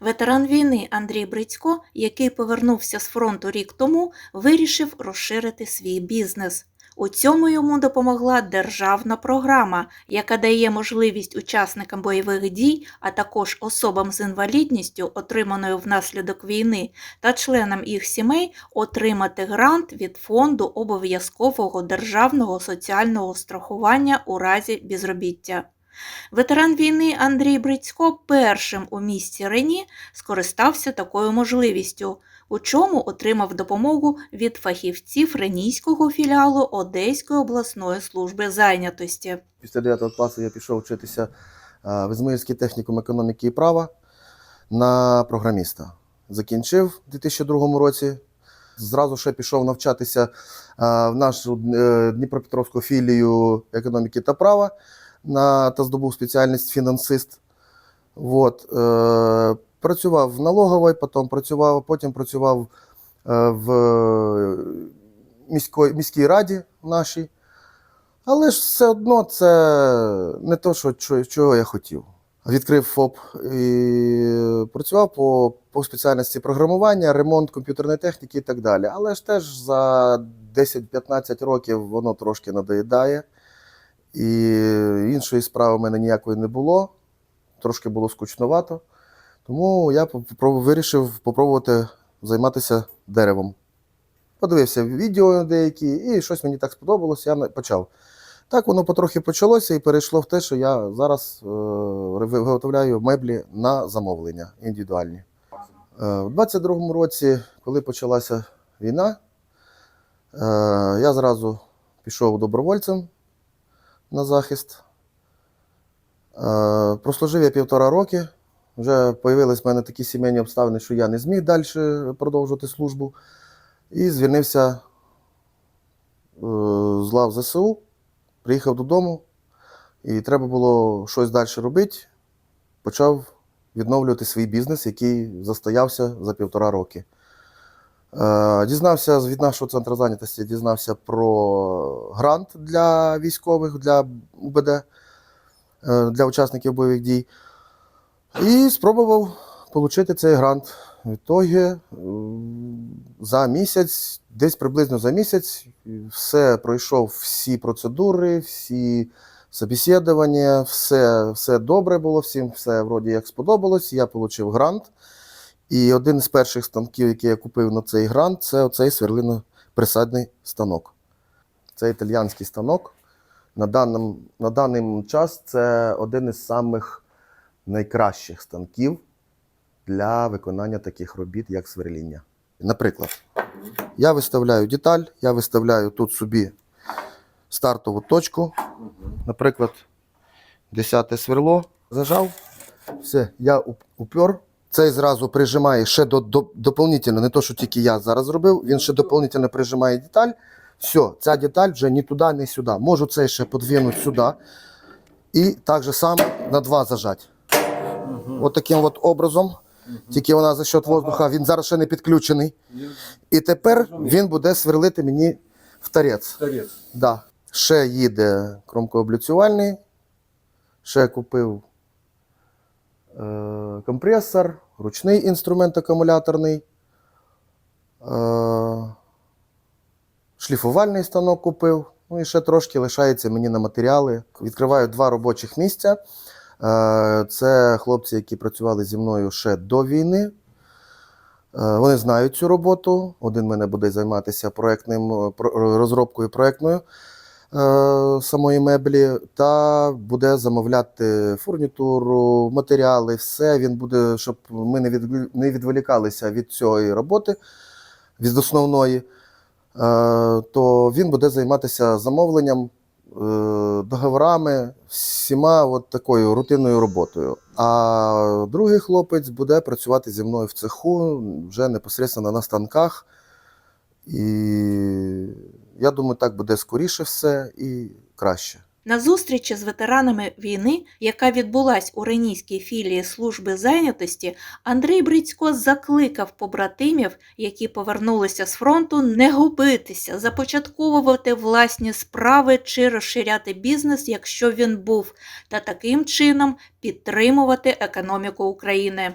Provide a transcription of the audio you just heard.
Ветеран війни Андрій Брицько, який повернувся з фронту рік тому, вирішив розширити свій бізнес. У цьому йому допомогла державна програма, яка дає можливість учасникам бойових дій, а також особам з інвалідністю, отриманою внаслідок війни, та членам їх сімей отримати грант від фонду обов'язкового державного соціального страхування у разі безробіття. Ветеран війни Андрій Брицько першим у місті Рені скористався такою можливістю, у чому отримав допомогу від фахівців Ренійського філіалу Одеської обласної служби зайнятості. Після 9 класу я пішов вчитися в Ізмаїльський технікум економіки і права на програміста. Закінчив у 2002 році. Зразу ще пішов навчатися в нашу е, Дніпропетровську філію економіки та права на, та здобув спеціальність фінансист. От, е, працював в налоговій, потім працював, потім працював е, в міської, міській раді нашій. Але ж все одно це не те, що, чого я хотів. Відкрив ФОП і працював по, по спеціальності програмування, ремонт комп'ютерної техніки і так далі. Але ж теж за 10-15 років воно трошки надоїдає. І іншої справи в мене ніякої не було. Трошки було скучновато. Тому я вирішив попробувати займатися деревом. Подивився відео деякі, і щось мені так сподобалося, я почав. Так воно потрохи почалося і перейшло в те, що я зараз е, виготовляю меблі на замовлення індивідуальні. Е, у 22-му році, коли почалася війна, е, я зразу пішов добровольцем на захист. Е, прослужив я півтора роки. Вже з'явились в мене такі сімейні обставини, що я не зміг далі продовжувати службу. І звільнився е, з лав ЗСУ, приїхав додому, і треба було щось далі робити. Почав відновлювати свій бізнес, який застоявся за півтора роки. Е, Дізнався від нашого центру зайнятості, дізнався про грант для військових, для УБД, е, для учасників бойових дій. І спробував отримати цей грант. В ітогі е, за місяць, десь приблизно за місяць, все пройшов всі процедури, всі собеседування, все, все добре було, всім все вроді як сподобалось. Я отримав грант. І один з перших станків, який я купив на цей грант, це оцей сверлино-присадний станок. Це італіянський станок. На, даним, на даний час це один із самих найкращих станків для виконання таких робіт, як сверління. Наприклад, я виставляю деталь, я виставляю тут собі стартову точку. Наприклад, 10 сверло зажав. Все, я упер. Цей зразу прижимає ще до, до, дополнительно, не то, що тільки я зараз зробив, він ще дополнительно прижимає деталь. Все, ця деталь вже ні туди, ні сюди. Можу цей ще подвинути сюди. І так же само на два зажати. От таким от образом. Тільки вона за счет воздуха, він зараз ще не підключений. І тепер він буде сверлити мені в торець. Торец. Да. Ще їде кромкооблюцювальний, ще купив е, компресор, ручний інструмент акумуляторний, е, шліфувальний станок купив. Ну і ще трошки лишається мені на матеріали. Відкриваю два робочих місця. Е, Це хлопці, які працювали зі мною ще до війни. Е, Вони знають цю роботу. Один мене буде займатися проектним розробкою проектною самої меблі, та буде замовляти фурнітуру, матеріали, все. Він буде, щоб ми не, не відволікалися від цієї роботи, від основної, е, то він буде займатися замовленням, е, договорами, всіма от такою рутинною роботою. А другий хлопець буде працювати зі мною в цеху вже непосередньо на станках. І я думаю, так буде скоріше все і краще. На зустрічі з ветеранами війни, яка відбулась у Ренійській філії служби зайнятості, Андрій Брицько закликав побратимів, які повернулися з фронту, не губитися, започатковувати власні справи чи розширяти бізнес, якщо він був, та таким чином підтримувати економіку України.